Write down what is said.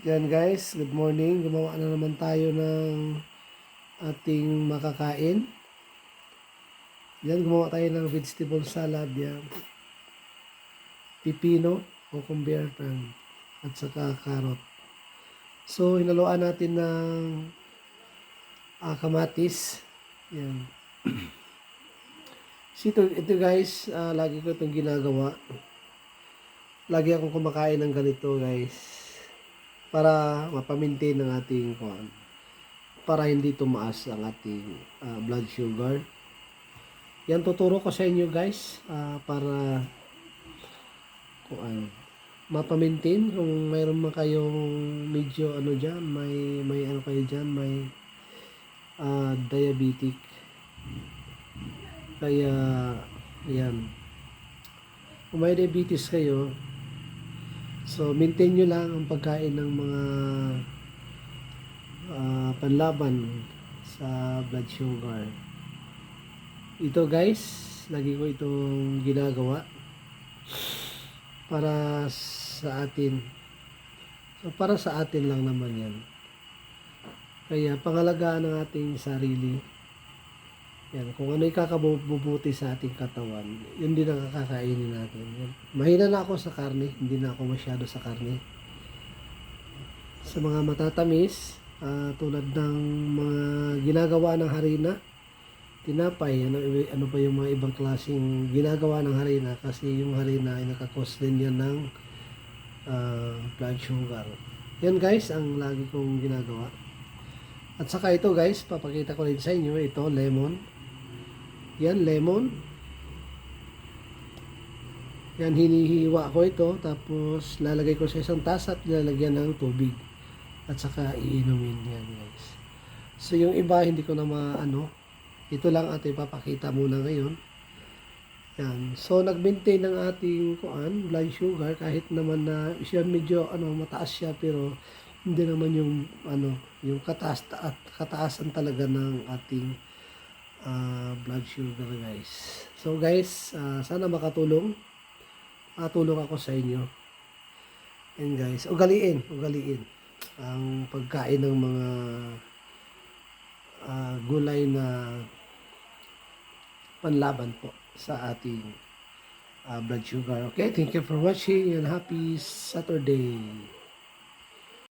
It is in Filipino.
Yan guys, good morning. Gumawa na naman tayo ng ating makakain. Yan, gumawa tayo ng vegetable salad. Yan. Pipino, cucumber, at saka carrot. So, inaluan natin ng ah, kamatis. Yan. So, ito, ito guys, ah, lagi ko itong ginagawa. Lagi akong kumakain ng ganito guys para mapamintain ang ating kuan para hindi tumaas ang ating ah, blood sugar. Yan tuturo ko sa inyo guys ah, para kuan mapamintain kung mayroon man kayong medyo ano diyan, may may ano kayo diyan, may ah, diabetic. Kaya yan. Kung may diabetes kayo, So, maintain nyo lang ang pagkain ng mga ah, panlaban sa blood sugar. Ito guys, lagi ko itong ginagawa para sa atin. So, para sa atin lang naman yan. Kaya, pangalagaan ng ating sarili. Yan, kung ano ikakabubuti sa ating katawan, yun din ang kakakainin natin. Mahina na ako sa karne, hindi na ako masyado sa karne. Sa mga matatamis, ah, tulad ng mga ginagawa ng harina, tinapay, ano, ano pa yung mga ibang klaseng ginagawa ng harina kasi yung harina ay nakakos din yan ng ah, blood sugar. Yan guys, ang lagi kong ginagawa. At saka ito guys, papakita ko rin sa inyo, ito lemon. Yan, lemon. Yan, hinihiwa ko ito. Tapos, lalagay ko sa isang tasa at lalagyan ng tubig. At saka, iinumin yan, guys. So, yung iba, hindi ko na maano. Ito lang ating papakita muna ngayon. Yan. So, nag-maintain ng ating kuan, blood sugar. Kahit naman na siya medyo ano, mataas siya. Pero, hindi naman yung ano, yung kataas at kataasan talaga ng ating ah, blood sugar guys. So guys, ah, sana makatulong. Makatulong ako sa inyo. And guys, ugaliin, ugaliin ang pagkain ng mga ah, gulay na panlaban po sa ating ah, blood sugar. Okay, thank you for watching and happy Saturday.